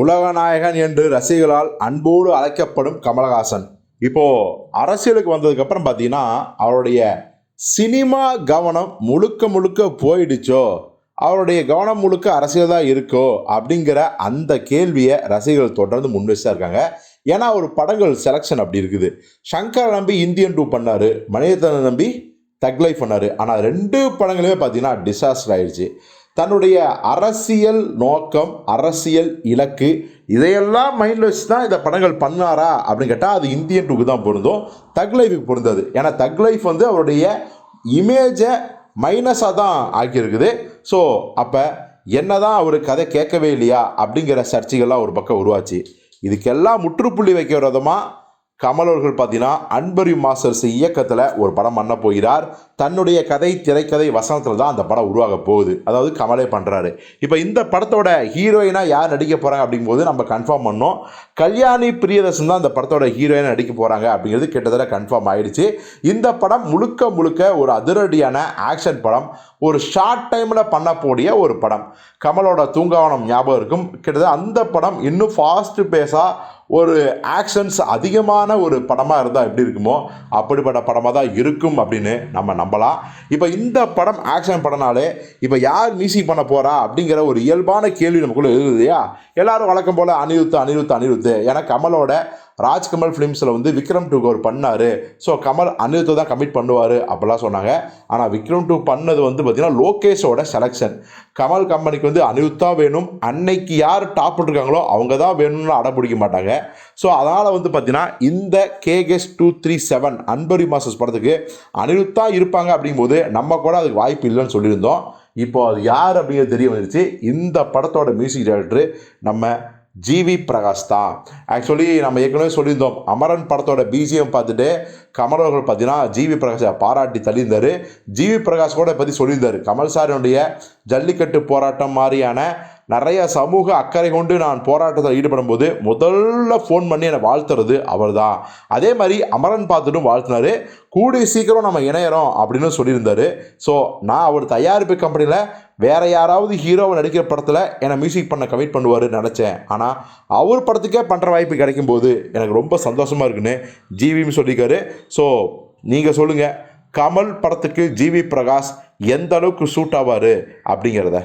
உலகநாயகன் என்று ரசிகர்களால் அன்போடு அழைக்கப்படும் கமலஹாசன். இப்போ அரசியலுக்கு வந்ததுக்கப்புறம் பார்த்தீங்கன்னா அவருடைய சினிமா கவனம் முழுக்க முழுக்க போயிடுச்சோ? அவருடைய கவனம் முழுக்க அரசியல் தான் இருக்கோ? அப்படிங்கிற அந்த கேள்வியை ரசிகர்கள் தொடர்ந்து முன்வச்சு தான் இருக்காங்க. ஏன்னா ஒரு படங்கள் செலெக்ஷன் அப்படி இருக்குது. சங்கர் நம்பி இந்தியன் டூ பண்ணார் மணிரத்னம் நம்பி தக்லைஃப் பண்ணார். ஆனால் ரெண்டு படங்களுமே பார்த்தீங்கன்னா டிசாஸ்டர் ஆயிடுச்சு. தன்னுடைய அரசியல் நோக்கம் அரசியல் இலக்கு இதையெல்லாம் மைண்டில் வச்சு தான் இந்த படங்கள் பண்ணாரா அப்படின்னு கேட்டால் அது இந்தியன் டூக்கு தான் பொருந்தும். தக் லைஃபுக்கு பொருந்தது. ஏன்னா தக் லைஃப் வந்து அவருடைய இமேஜை மைனஸாக தான் ஆக்கியிருக்குது. ஸோ அப்போ என்ன தான் அவர் கதை கேட்கவே இல்லையா அப்படிங்கிற சர்ச்சைகள்லாம் ஒரு பக்கம் உருவாச்சு. இதுக்கெல்லாம் முற்றுப்புள்ளி வைக்கிற விதமாக கமல் அவர்கள் பார்த்தீங்கன்னா அன்பரி மாஸ்டர்ஸ் இயக்கத்தில் ஒரு படம் பண்ண போகிறார். தன்னுடைய கதை திரைக்கதை வசனத்தில் தான் அந்த படம் உருவாக போகுது. அதாவது கமலே பண்ணுறாரு இப்போ இந்த படத்தோட ஹீரோயினாக யார் நடிக்க போகிறாங்க அப்படிங்கும்போது நம்ம கன்ஃபார்ம் பண்ணோம். கல்யாணி பிரியதர்ஷன் தான் அந்த படத்தோட ஹீரோயினை நடிக்க போகிறாங்க அப்படிங்கிறது கிட்டத்தட்ட கன்ஃபார்ம் ஆயிடுச்சு. இந்த படம் முழுக்க முழுக்க ஒரு அதிரடியான ஆக்ஷன் படம். ஒரு ஷார்ட் டைமில் பண்ணக்கூடிய ஒரு படம். கமலோட தூங்காவனம் ஞாபகம் இருக்கும். கிட்டத்தட்ட அந்த படம் இன்னும் ஃபாஸ்ட் பேஸாக ஒரு ஆக்ஷன்ஸ் அதிகமான ஒரு படமாக இருந்தால் எப்படி இருக்குமோ அப்படிப்பட்ட படமாக தான் இருக்கும் அப்படின்னு நம்ம நம்பலாம். இப்போ இந்த படம் ஆக்ஷன் படம்னாலே இப்போ யார் மியூசிக் பண்ண போகிறா அப்படிங்கிற ஒரு இயல்பான கேள்வி நமக்குள்ளே எழுதுது இல்லையா? எல்லோரும் வழக்கம் போல் அனிருத்து அனிருத்து அனிருத்து ஏன்னா கமலோட ராஜ்கமல் ஃபிலிம்ஸில் வந்து விக்ரம் டூக்கு அவர் பண்ணார். ஸோ கமல் அனிருத்தை தான் கமிட் பண்ணுவார் அப்படிலாம் சொன்னாங்க. ஆனால் விக்ரம் டூ பண்ணது வந்து பார்த்திங்கன்னா லோகேஷோட செலெக்ஷன் கமல் கம்பெனிக்கு வந்து அனிருத்தா வேணும். அன்னைக்கு யார் டாப் இருக்காங்களோ அவங்க தான் வேணும்னு அடம்பிடிக்க மாட்டாங்க. ஸோ அதனால் வந்து பார்த்திங்கன்னா இந்த கேகேஎஸ் டூ த்ரீ செவன் அன்பரி மாஸ்டர்ஸ் படத்துக்கு அனிருத்தா இருப்பாங்க அப்படிங்கும்போது நம்ம கூட அதுக்கு வாய்ப்பு இல்லைன்னு சொல்லியிருந்தோம். இப்போ அது யார் அப்படிங்கிறது தெரிய வந்துருச்சு. இந்த படத்தோட மியூசிக் டைரக்டர் நம்ம ஜிவி பிரகாஷ் தான். ஆக்சுவலி நம்ம ஏற்கனவே சொல்லியிருந்தோம். அமரன் படத்தோட பிஜிஎம் பார்த்துட்டு கமல் அவர்கள் பார்த்தீங்கன்னா ஜிவி பிரகாஷை பாராட்டி தள்ளியிருந்தார். ஜிவி பிரகாஷ் கூட பற்றி சொல்லியிருந்தார். கமல் சாரினுடைய ஜல்லிக்கட்டு போராட்டம் மாதிரியான நிறைய சமூக அக்கறை கொண்டு நான் போராட்டத்தில் ஈடுபடும் போது முதல்ல ஃபோன் பண்ணி என்னை வாழ்த்துறது அவர் தான் அதே மாதிரி அமரன் பார்த்துட்டும் வாழ்த்தினாரு. கூடிய சீக்கிரம் நம்ம இணையறோம் அப்படின்னு சொல்லியிருந்தாரு. ஸோ நான் அவர் தயாரிப்பு கம்பெனியில் வேற யாராவது ஹீரோவை நடிக்கிற படத்தில் என்னை மியூசிக் பண்ண கமிட் பண்ணுவாருன்னு நினச்சேன். ஆனால் அவர் படத்துக்கே பண்ணுற வாய்ப்பு கிடைக்கும் போது எனக்கு ரொம்ப சந்தோஷமாக இருக்குன்னு ஜிவின்னு சொல்லியிருக்காரு. ஸோ நீங்கள் சொல்லுங்கள் கமல் படத்துக்கு ஜிவி பிரகாஷ் எந்த அளவுக்கு சூட் ஆவார் அப்படிங்கிறத.